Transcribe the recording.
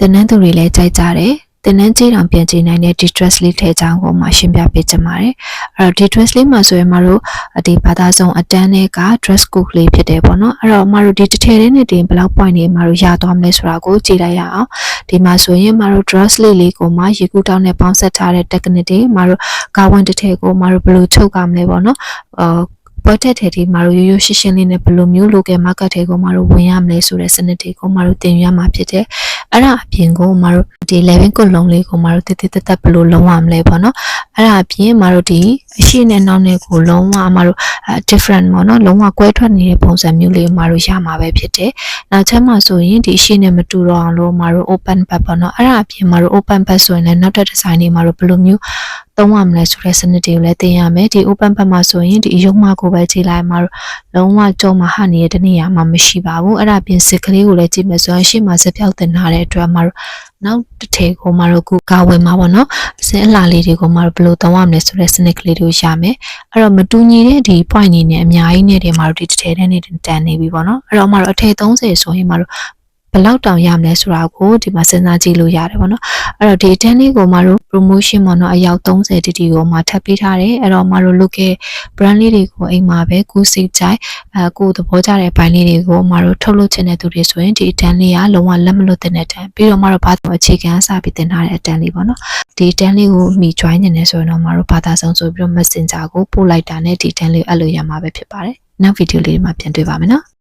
တင်နန်းသူတွေလည်းကြိုက်ကြတယ်တင်နန်းကြီးတောင်ပြန်ကြည့်နိုင်တဲ့ဒီ dress လေးထည့်ချောင်းကိုမှရှင်းပြပေးချင်ပါတယ်အဲ့တော့ဒီ dress လေးမှာဆိုရင်မတို့ဒီဘာသာစုံအတန်းတွေက dress code လေးဖြစ်တယ်ပေါ့နော်အဲ့တော့မတို့ဒီတစ်ထည်လေးနဲ့တင်ဘယ်လောက် point နေမတို့ရသွားမလဲဆိုတာကိုကြည့်လိုက်ရအောင်ဒီမှာဆိုရင်မတို့ dress လေးလေးကိုမှရေကူးတောင်းနဲ့ပေါင်းဆက်ထားတဲ့ technique တွေမတို့ကာဝန်တစ်ထည်ကိုမတို့ဘယ်လိုချုပ်ကမလဲပေါ့နော်အာပေါ်တက်တဲ့ဒီမှာတို့ရိုးရိုးရှင်းရှင်းလေးနဲ့ဘယ်လိုမျိုး local market တွေကိုမတို့ဝင်ရမလဲဆိုတဲ့စနစ်တွေကိုမတို့သင်ရမှာဖြစ်တယ်။ အဲ့ဒါအပြင်ကိုမတို့ဒီ11ကုတ်လုံးလေးကိုမတို့တည်တည်တက်တက်ဘယ်လိုလုံးဝမလဲပေါ့နော်။အဲ့ဒါအပြင်မတို့ဒီအရှိနဲ့နောက်နဲ့ကိုလုံးဝမတို့အဲ different ပေါ့နော်လုံးဝကွဲထွက်နေတဲ့ပုံစံမျိုးလေးကိုမတို့ရမှာပဲဖြစ်တယ်။နောက်ချက်မှဆိုရင်ဒီအရှိနဲ့မတူတော့အောင်လို့မတို့ open back ပေါ့နော်။အဲ့ဒါအပြင်မတို့ open back ဆိုရင်လည်းနောက်ထပ် design တွေမတို့ဘယ်လိုမျိုး သုံးရမလဲဆိုတဲ့စနစ်တွေကိုလည်းသင်ရမယ်ဒီ open back မှာဆိုရင်ဒီအယုံမကိုပဲကြည့်လိုက်မှာလုံးဝကြောမှာဟနေတဲ့တနည်းအားမှမရှိပါဘူးအဲ့ဒါပြင်စစ်ကလေးကိုလည်းကြည့်မယ်ဆိုရင်ရှေ့မှာစပြောက်တင်ထားတဲ့အတွက်မှာနောက်တစ်ထည်ကိုမှာတော့ခုကာဝင်မှာပေါ့နော်အစင်းအလှလေးတွေကိုမှာဘယ်လိုသုံးရမလဲဆိုတဲ့စနစ်ကလေးတွေကိုရမယ်အဲ့တော့မတူညီတဲ့ဒီ point နေနဲ့အများကြီးနဲ့တင်မှာတော့ဒီတစ်ထည်နဲ့နေတန်နေပြီပေါ့နော်အဲ့တော့မှာတော့အထည်30ဆိုရင်မှာတော့ ဘယ်လောက်တောင်ရမလဲဆိုတာကိုဒီမှာစဉ်းစားကြည့်လို့ရတယ်ပေါ့နော်အဲ့တော့ဒီတန်းလေးကိုမတို့ promotion ပေါ့နော်အယောက်30တီတီကိုမှထပ်ပေးထားတယ်အဲ့တော့မတို့ local brand လေးတွေကိုအိမ်မှာပဲကိုစိတ်ကြိုက်အဲကိုသဘောကျတဲ့ဘိုင်းလေးတွေကိုမတို့ထုတ်လုပ်ချင်တဲ့သူတွေဆိုရင်ဒီတန်းလေးကလုံးဝလက်မလွတ်တဲ့တန်းပြီးတော့မတို့ဘာသာအခြေခံစပြီးတင်ထားတဲ့အတန်းလေးပေါ့နော်ဒီတန်းလေးကိုမိ join နေတယ်ဆိုရင်တော့မတို့ဘာသာဆုံးဆိုပြီးတော့ messenger ကိုပို့လိုက်တာနဲ့ဒီတန်းလေးအဲ့လိုရမှာပဲဖြစ်ပါတယ်နောက်ဗီဒီယိုလေးမှာပြန်တွေ့ပါမယ်နော်